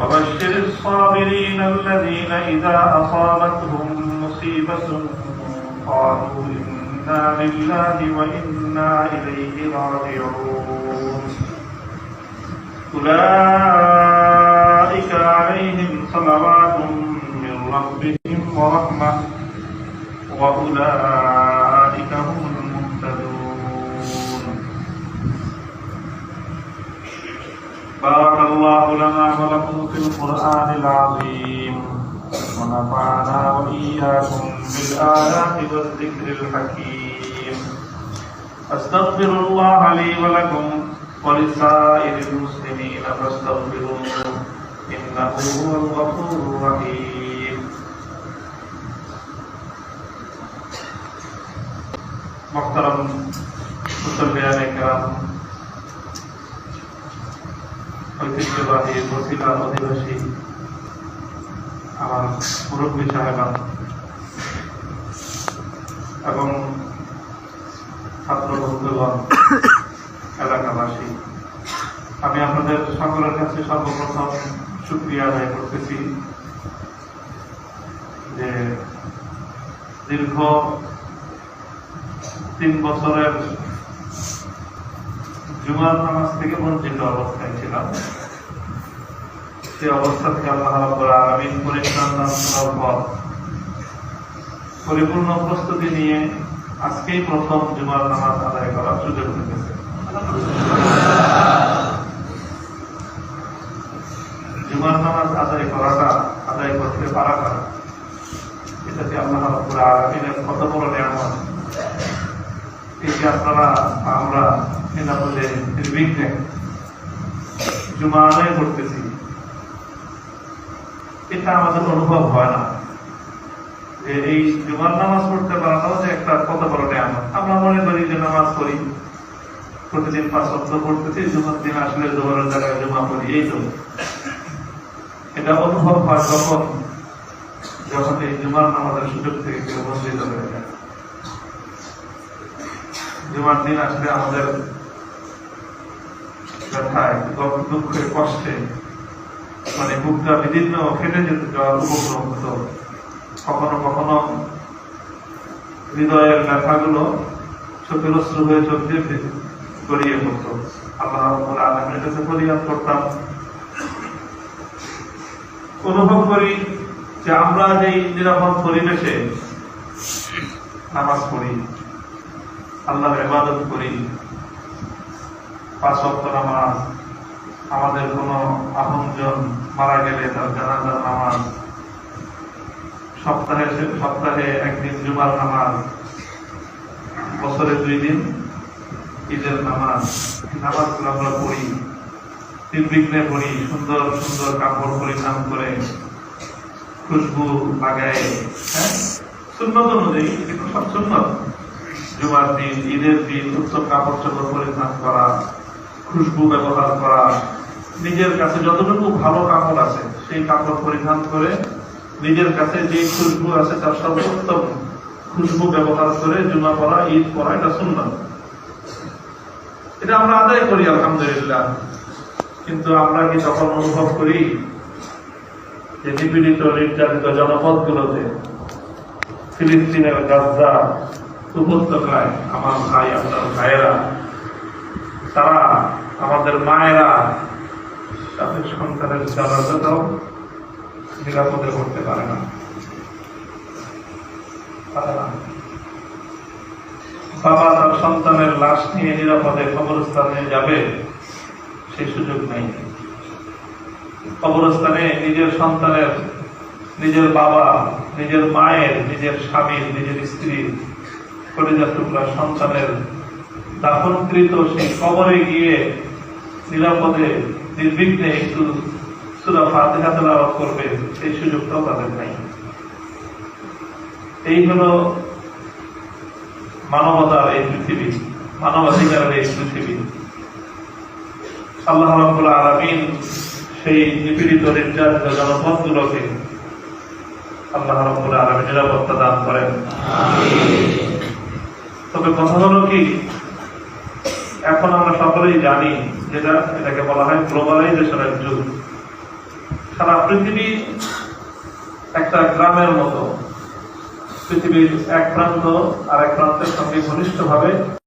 وبشر الصابرين الذين إذا أصابتهم مصيبة قالوا إنا لله وإنا إليه راجعون. أولئك عليهم صلوات من ربهم ورحمة وأولئك بارك الله لنا ولكم في القرآن العظيم ونفعنا وإياكم بالآيات والذكر الحكيم أستغفر الله لي ولكم ولسائر المسلمين فاستغفروه إنه هو الغفور الرحيم محترم ঐতিহ্যবাহী বসিলা অধিবাসী আমার মুরব্বী সাহেবান এবং ছাত্র বন্ধুগণ এলাকাবাসী, আমি আপনাদের সকলের কাছে সর্বপ্রথম সুক্রিয়া আদায় করতেছি যে দীর্ঘ তিন বছরের জুমার নামাজ থেকে বঞ্চিত অবস্থায় ছিলাম। সে আল্লাহ পর পরিপূর্ণ প্রস্তুতি নিয়ে আজকেই প্রথম জুমার নামাজ আদায় করার সুযোগ হয়েছে জুমার নামাজ আদায় করাটা, আদায় করতে পারাটা, এটাতে আল্লাহ কত বড় নিয়ামত। আপনারা জুমা আদায় করতেছি এটা আমাদের অনুভব হয় না এই জুমার নামাজ পড়তে পারাটাও যে একটা কত বড় নিয়ামত আমরা মনে করি যে নামাজ পড়ি প্রতিদিন পাঁচ সপ্তাহ পড়তেছি জুমার দিন আসলে জোহরের জায়গায় জমা পড়ি এই তো এটা অনুভব হয় তখন যখন এই জুমার নামাজের সুযোগ থেকে কেউ বঞ্চিত হয়ে যায় জুমার দিন আসলে আমাদের ব্যথায় দুঃখে কষ্টে মানে বুকটা বিদীর্ণ ফেটে যেতে যাওয়ার উপক্রম হতো। কখনো কখনো হৃদয়ের ব্যথাগুলো চোখের অশ্রু হয়ে চোখ দিয়ে গড়িয়ে পড়তো। আল্লাহ আলামিনের কাছে ফরিয়াদ করতাম, অনুভব করি যে আমরা যে নিরাপদ পরিবেশে নামাজ পড়ি, আল্লাহর ইবাদত করি পাঁচ ওয়াক্ত নামাজ, আমাদের কোনো আপনজন মারা গেলে তার জানাজার নামাজ, সপ্তাহে সপ্তাহে একদিন জুমার নামাজ, বছরে দুই দিন ঈদের নামাজ। নামাজগুলো আমরা পড়ি নির্বিঘ্নে পড়ি, সুন্দর সুন্দর কাপড় পরিধান করে, খুশবু লাগায় হ্যাঁ? সুন্নত অনুযায়ী সব সুন্নত। জুমার দিন, ঈদের দিন উৎসব কাপড় চোপড় পরিধান করা খুশবু ব্যবহার করা, নিজের কাছে যতটুকু ভালো কাপড় আছে, সেই কাপড় পরিধান করে নিজের কাছে যে খুশবু আছে তার সর্বোত্তম খুশবু ব্যবহার করে জুমা পড়া, ঈদ পড়া, এটা সুন্দর এটা আমরা আদায় করি, আলহামদুলিল্লাহ। কিন্তু আমরা কি তখন অনুভব করি যে নিপীড়িত, নির্যাতিত জনপদগুলোতে ফিলিস্তিনের গাজা উপত্যকায় আমার ভাই, আপনার ভাইয়েরা তারা আমাদের মায়েরা তাদের সন্তানের জানাজাটাও নিরাপদে করতে পারে না। বাবা তার সন্তানের লাশ নিয়ে নিরাপদে কবরস্থানে যাবে সেই সুযোগ নেই। কবরস্থানে নিজের সন্তানের, নিজের বাবা, নিজের মায়ের, নিজের স্বামীর, নিজের স্ত্রীর কলিজা টুকরা সন্তানের দাফনকৃত সেই কবরে গিয়ে নিরাপদে নির্বিঘ্নে একটু সুরা ফাতিহা তেলাওয়াত করবে সেই সুযোগটাও তাদের নাই। এই হলো মানবতার এই পৃথিবী মানবাধিকারের এই পৃথিবী। আল্লাহ রাব্বুল আলামিন সেই নিপীড়িত নির্যাতিত জনপদগুলোকে আল্লাহ আলামিন নিরাপত্তা দান করেন। তবে কথা হলো কি? এখন আমরা সকলেই জানি যেটা এটাকে বলা হয় গ্লোবালাইজেশনের যুগ। সারা পৃথিবী একটা গ্রামের মতো। পৃথিবীর এক প্রান্ত আর এক প্রান্তের সঙ্গে ঘনিষ্ঠভাবে